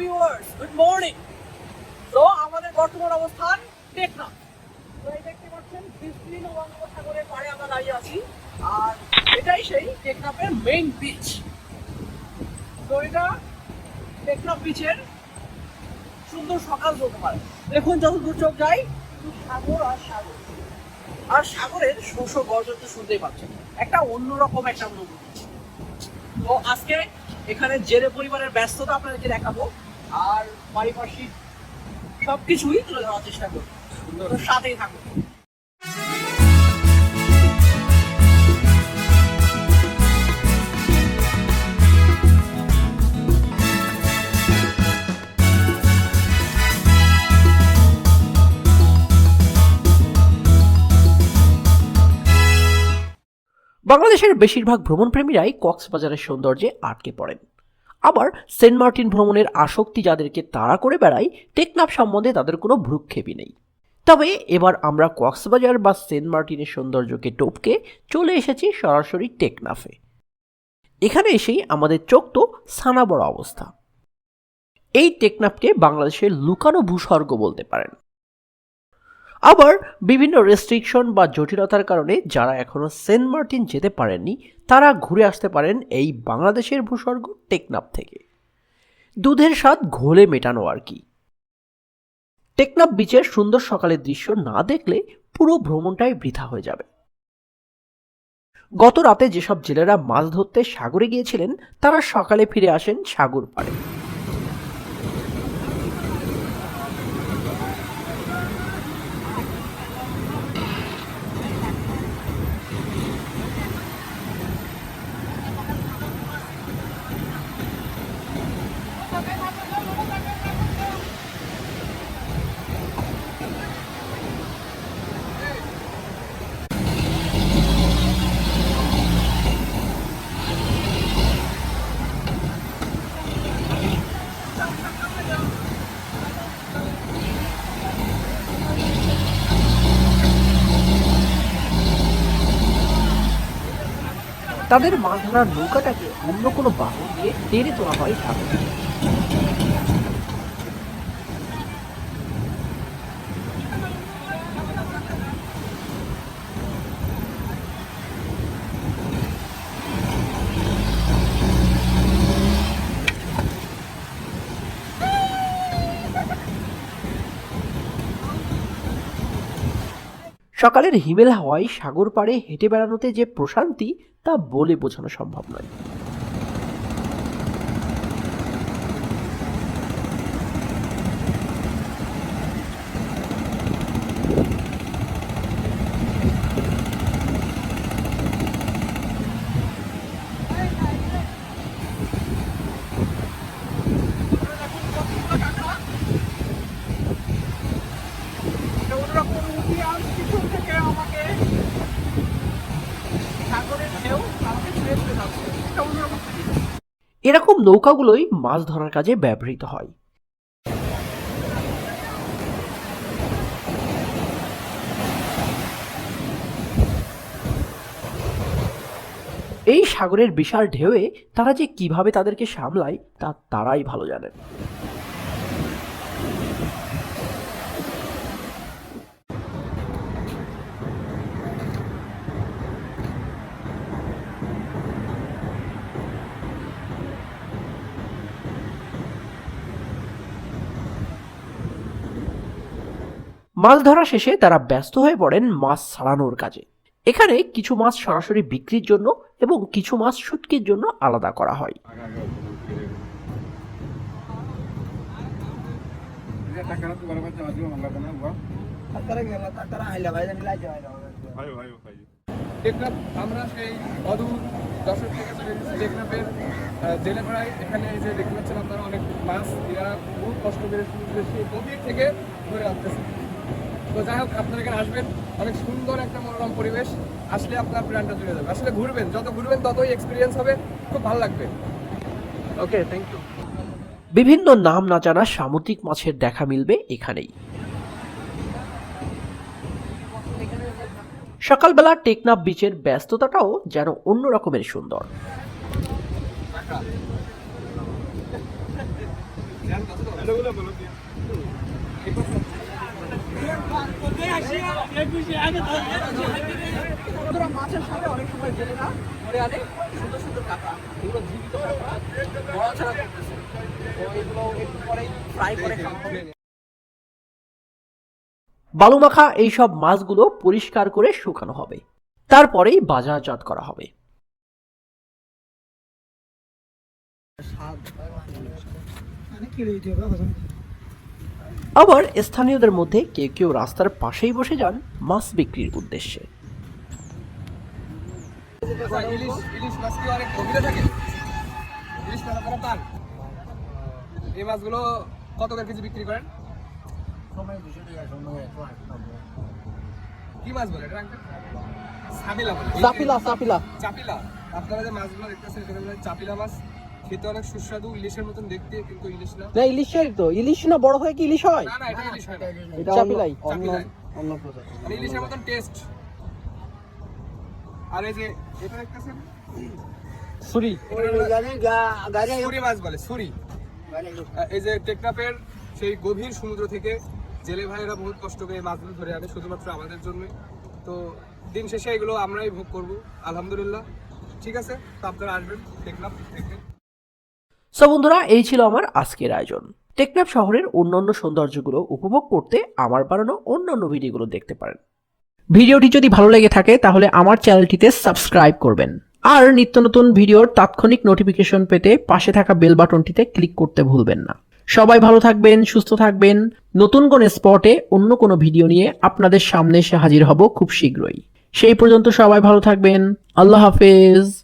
Viewers good morning তো আমাদের বর্তমান অবস্থান টেকনাফ। তো এই দেখতে পাচ্ছেন বিস্তীর্ণ বঙ্গোপসাগরের পাড়ে আমরা দাঁড়িয়ে আছি। আর এটাই সেই টেকনাফের মেইন বিচ তো এটা টেকনাফ বিচের সুন্দর সকাল বলতে পারে দেখুন যত দূর চোখ যাই সাগর আর সাগর। আর সাগরের শোষ গর্জন তো শুনতেই পাচ্ছেন। একটা অন্যরকম একটা অনুভূতি। তো আজকে এখানে জেলে পরিবারের ব্যস্ততা আপনাদেরকে দেখাবো। আর পারিপার্শ্বিক সবকিছুই তুলে ধরার চেষ্টা করব। সাথেই থাকুন। বাংলাদেশের বেশিরভাগ ভ্রমণপ্রেমীরাই কক্সবাজারের সৌন্দর্যে আটকে পড়েন। আবার সেন্ট মার্টিন ভ্রমণের আসক্তি যাদেরকে তাড়া করে বেড়ায়, টেকনাফ সম্বন্ধে তাদের কোনো ভ্রুক্ষেপই নেই। তবে এবার আমরা কক্সবাজার বা সেন্ট মার্টিনের সৌন্দর্যকে টপকে চলে এসেছি সরাসরি টেকনাফে। এখানে এসেই আমাদের চোখ তো সানা বড় অবস্থা। এই টেকনাফকে বাংলাদেশের লুকানো ভূস্বর্গ বলতে পারেন। আবার বিভিন্ন রেস্ট্রিকশন বা জটিলতার কারণে যারা এখনও সেন্ট মার্টিন যেতে পারেননি, তারা ঘুরে আসতে পারেন এই বাংলাদেশের ভূস্বর্গ টেকনাফ থেকে। দুধের স্বাদ ঘোলে মেটানো আর কি। টেকনাফ বিচের সুন্দর সকালের দৃশ্য না দেখলে পুরো ভ্রমণটাই বৃথা হয়ে যাবে। গত রাতে যেসব জেলেরা মাছ ধরতে সাগরে গিয়েছিলেন, তারা সকালে ফিরে আসেন সাগর পাড়ে। তাদের মাছ ধরার নৌকাটাকে অন্য কোনো বাহন দিয়ে টেনে তোলা হয় সাগরে সকালের হিমেল হাওয়ায় সাগর পাড়ে হেঁটে বেড়ানোতে যে প্রশান্তি তা বলে বোঝানো সম্ভব নয় একটা অন্যরকম অনুভূতি আর পিছন থেকে আমাকে সাগরের ঢেউ আমাকে ছুঁয়ে ছুঁয়ে যাচ্ছে একটা অন্যরকম feeling। এরকম নৌকাগুলোই মাছ ধরার কাজে ব্যবহৃত হয়। এই সাগরের বিশাল ঢেউয়ে তারা যে কীভাবে তাদেরকে সামলায় তা তারাই ভালো জানেন। মাছ ধরা শেষে তারা ব্যস্ত হয়ে পড়েন মাছ ছাড়ানোর কাজে। এখানে কিছু মাছ সরাসরি বিক্রির জন্য এবং কিছু মাছ শুটকির জন্য আলাদা করা হয়। এখানে যে অনেক মাছ কষ্ট করে থেকে ধরে তো যাই হোক আপনারা এখানে আসবেন। অনেক সুন্দর একটা মনোরম পরিবেশ। আসলে আপনার প্ল্যানটা জুড়ে যাবে। আসলে ঘুরবেন। যত ঘুরবেন ততই এক্সপিরিয়েন্স হবে। খুব ভালো লাগবে। ওকে থ্যাংক ইউ বিভিন্ন নাম না জানা সামুদ্রিক মাছের দেখা মিলবে এখানেই। সকালবেলা টেকনাফ বিচের ব্যস্ততাটাও যেন অন্য রকমের সুন্দর। মাছের সাথে অনেক সময় জেলেরা ধরে আনে সুন্দর সুন্দর কাঁকড়া। এগুলো জীবিত কাঁকড়া নড়াচড়া করতেছে। তো এগুলো একটু পরেই ফ্রাই করে খাওয়া হবে। বালুমাখা এইসব মাছগুলো পরিষ্কার করে শুকানো হবে। তারপরেই বাজারজাত করা হবে। আবার স্থানীয়দের মধ্যে কেউ কেউ রাস্তার পাশেই বসে যান মাছ বিক্রির উদ্দেশ্যে। এই মাছগুলো কত করে কেজি বিক্রি করেন? কি মাছ বলে চাপিলা চাপিলা চাপিলা। আপনারা যে মাছগুলো দেখতেছেন চাপিলা মাছ। খেতে অনেক সুস্বাদু ইলিশের মতন দেখতে কিন্তু ইলিশ না। না ইলিশের তো। ইলিশ না বড় হয়ে কি ইলিশ হয়? না না এটা ইলিশ হয় না। এটা চাপিলাই। চাপিলাই। মানে ইলিশের মতন টেস্ট আর এই যে এটা দেখতেছেন সুরি সুরি মাছ বলে সুরি এই যে টেকনাপের সেই গভীর সমুদ্র থেকে জেলে ভাইয়েরা বহুত কষ্ট করে মাছগুলো ধরে আনে শুধুমাত্র আমাদের জন্য। তো দিন শেষে এগুলো আমরাই ভোগ করব আলহামদুলিল্লাহ। ঠিক আছে তো আপনারা আসবেন টেকনাফ দেখবেন সো বন্ধুরা, এই ছিল আমার আজকের আয়োজন। টেকনাফ শহরের অন্যান্য সৌন্দর্যগুলো উপভোগ করতে আমার বানানো অন্যান্য ভিডিওগুলো দেখতে পারেন। ভিডিওটি যদি ভালো লেগে থাকে, তাহলে আমার চ্যানেলটিতে সাবস্ক্রাইব করবেন। আর নিত্য নতুন ভিডিওর তাৎক্ষণিক নোটিফিকেশন পেতে পাশে থাকা বেল বাটনটিতে ক্লিক করতে ভুলবেন না। সবাই ভালো থাকবেন, সুস্থ থাকবেন। নতুন কোন স্পটে অন্য কোনো ভিডিও নিয়ে আপনাদের সামনে এসে হাজির হব খুব শীঘ্রই। সেই পর্যন্ত সবাই ভালো থাকবেন। আল্লাহ হাফেজ।